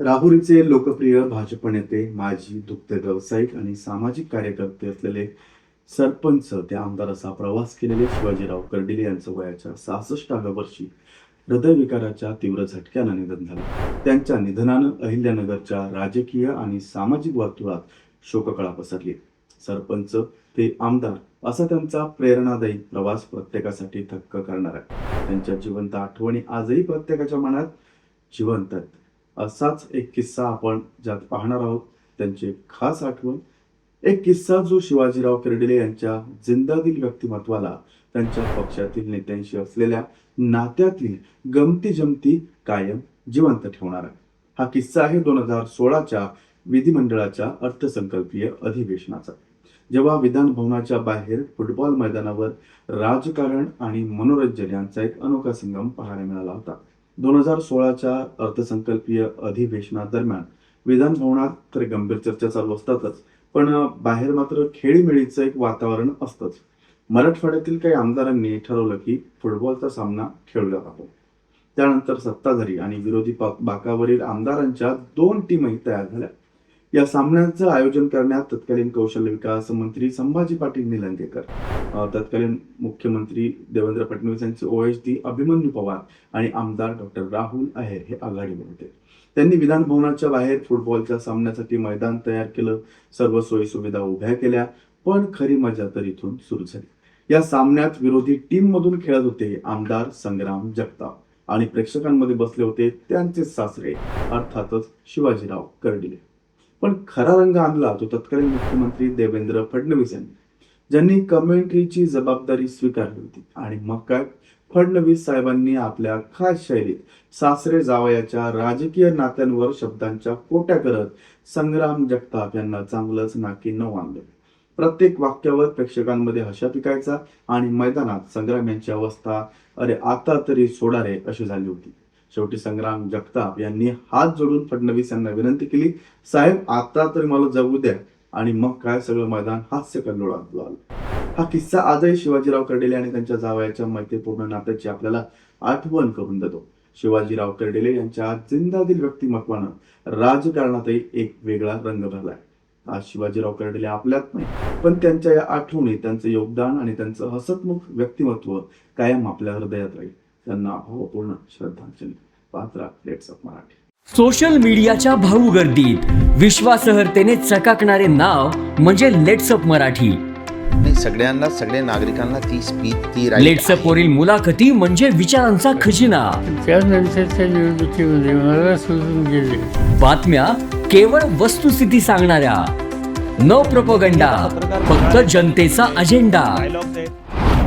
राहुरीचे लोकप्रिय भाजप नेते माजी दुग्ध व्यावसायिक आणि सामाजिक कार्यकर्ते असलेले सरपंच ते आमदार असा प्रवास केलेले शिवाजीराव कर्डिले यांचं वयाच्या सहासष्टाव्या वर्षी हृदयविकाराच्या तीव्र झटक्यानं निधन झालं. त्यांच्या निधनानं अहिल्यानगरच्या राजकीय आणि सामाजिक वर्तुळात शोककळा पसरली. सरपंच ते आमदार असा त्यांचा प्रेरणादायी प्रवास प्रत्येकासाठी थक्क करणार. आहे त्यांच्या जिवंत आठवणी आजही प्रत्येकाच्या मनात जिवंत आहेत असाच एक किस्सा आपण ज्यात पाहणार आहोत. त्यांची एक खास आठवण एक किस्सा जो शिवाजीराव कर्डिले यांच्या जिंदादिल व्यक्तिमत्वाला त्यांच्या पक्षातील नेत्यांशी असलेल्या नात्यातील गमती जमती कायम जिवंत ठेवणार आहे. हा किस्सा आहे दोन हजार सोळाच्या विधिमंडळाच्या अर्थसंकल्पीय अधिवेशनाचा. जेव्हा विधान भवनाच्या बाहेर फुटबॉल मैदानावर राजकारण आणि मनोरंजन यांचा एक अनोखा संगम पाहायला मिळाला होता. दोन हजार सोळाच्या अर्थसंकल्पीय अधिवेशनादरम्यान विधानभवनात तर गंभीर चर्चा चालू असतातच पण बाहेर मात्र खेळीमेळीचं एक वातावरण असतंच. मराठवाड्यातील काही आमदारांनी ठरवलं की फुटबॉलचा सामना खेळला जातो त्यानंतर सत्ताधारी आणि विरोधी बाकावरील आमदारांच्या दोन टीमही तयार झाल्या. या सामन्यांचं आयोजन करण्यात तत्कालीन कौशल्य विकास मंत्री संभाजी पाटील निलंगेकर तत्कालीन मुख्यमंत्री देवेंद्र फडणवीस यांचे ओएसडी अभिमन्यू पवार आणि आमदार डॉक्टर राहुल अहेर हे आघाडीवर होते. त्यांनी विधान भवनाच्या बाहेर फुटबॉलच्या सामन्यासाठी मैदान तयार केलं सर्व सोयी सुविधा उभ्या केल्या पण खरी मजा तर इथून सुरू झाली. या सामन्यात विरोधी टीम मधून खेळत होते आमदार संग्राम जगताप आणि प्रेक्षकांमध्ये बसले होते त्यांचे सासरे अर्थातच शिवाजीराव कर्डिले. पण खरा रंग आणला तो तत्कालीन मुख्यमंत्री देवेंद्र फडणवीस यांनी ज्यांनी कमेंट्रीची जबाबदारी स्वीकारली होती. आणि मग काय? फडणवीस साहेबांनी आपल्या खास शैलीत सासरे जावयाच्या राजकीय नात्यांवर शब्दांच्या कोट्या करत संग्राम जगताप यांना चांगलंच नाकी न आणलं प्रत्येक वाक्यावर प्रेक्षकांमध्ये हशा पिकायचा आणि मैदानात संग्राम यांची अवस्था अरे आता तरी सोडा रे अशी झाली होती. शेवटी संग्राम जगताप यांनी हात जोडून फडणवीस यांना विनंती केली साहेब आता तरी मला जगू द्या. आणि मग काय? सगळं मैदान हास्य कल्लोळात झालं हा किस्सा आजही शिवाजीराव कर्डेले आणि त्यांच्या जावयाच्या मैत्रीपूर्ण नात्याची आपल्याला आठवण करून देतो. शिवाजीराव कर्डेले यांच्या जिंदादिल व्यक्तिमत्वानं राजकारणातही एक वेगळा रंग भरलाय. आज शिवाजीराव कर्डेले आपल्यात नाही पण त्यांच्या या आठवणी त्यांचं योगदान आणि त्यांचं हसतमुख व्यक्तिमत्व कायम आपल्या हृदयात राहील. त्यांना भावपूर्ण श्रद्धांजली. पात्रा लेट्स ऑफ मराठी सोशल मीडियाच्या भाऊ गर्दीत विश्वासार्हतेने चकाकणारे नाव म्हणजे लेट्सअप मराठी नाही सगळ्यांना सगळ्या नागरिकांना ती स्पीच ती right लेट्सअप वरील मुलाखती म्हणजे विचारांचा खजिना. त्यानंतरच्या निवडणुकीमध्ये मला सोडून गेले. बातम्या केवळ वस्तुस्थिती सांगणाऱ्या. न प्रपोगंडा फक्त जनतेचा अजेंडा